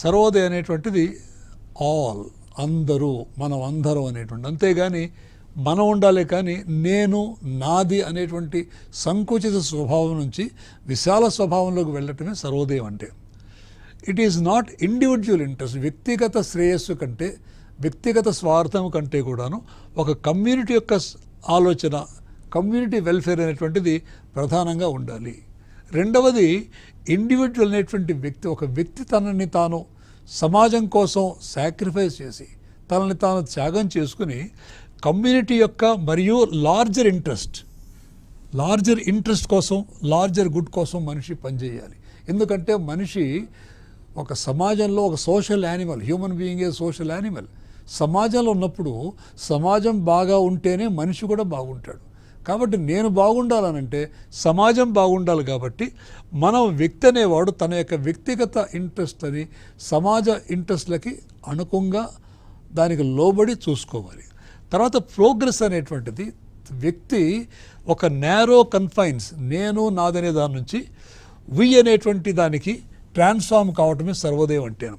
సర్వోదయ అనేటువంటిది ఆల్ అందరూ మనం అందరం అనేటువంటి అంతేగాని మనం ఉండాలి కానీ నేను నాది అనేటువంటి సంకుచిత స్వభావం నుంచి విశాల స్వభావంలోకి వెళ్ళటమే సర్వోదయం అంటే. It is not individual interest వ్యక్తిగత శ్రేయస్సు కంటే వ్యక్తిగత స్వార్థం కంటే కూడాను ఒక కమ్యూనిటీ యొక్క ఆలోచన కమ్యూనిటీ వెల్ఫేర్ అనేటువంటిది ప్రధానంగా ఉండాలి. రెండవది ఇండివిజువల్ అనేటువంటి వ్యక్తి ఒక వ్యక్తి తనని తాను సమాజం కోసం సాక్రిఫైస్ చేసి తనని తాను త్యాగం చేసుకుని కమ్యూనిటీ యొక్క మరియు లార్జర్ ఇంట్రెస్ట్ లార్జర్ ఇంట్రెస్ట్ కోసం లార్జర్ గుడ్ కోసం మనిషి పనిచేయాలి. ఎందుకంటే మనిషి ఒక సమాజంలో ఒక social animal human being a social animal సమాజంలో ఉన్నప్పుడు సమాజం బాగా ఉంటేనే మనిషి కూడా బాగుంటాడు. కాబట్టి నేను బాగుండాలనంటే సమాజం బాగుండాలి కాబట్టి మనం వ్యక్తి అనేవాడు తన యొక్క వ్యక్తిగత ఇంట్రెస్ట్ అని సమాజ ఇంట్రెస్ట్లకి అనుకుంగా దానికి లోబడి చూసుకోవాలి. తర్వాత ప్రోగ్రెస్ అనేటువంటిది వ్యక్తి ఒక నేరో కన్ఫైన్స్ నేను నాదనే దాని నుంచి వి అనేటువంటి దానికి ట్రాన్స్ఫార్మ్ కావటమే సర్వోదయం అంటేను.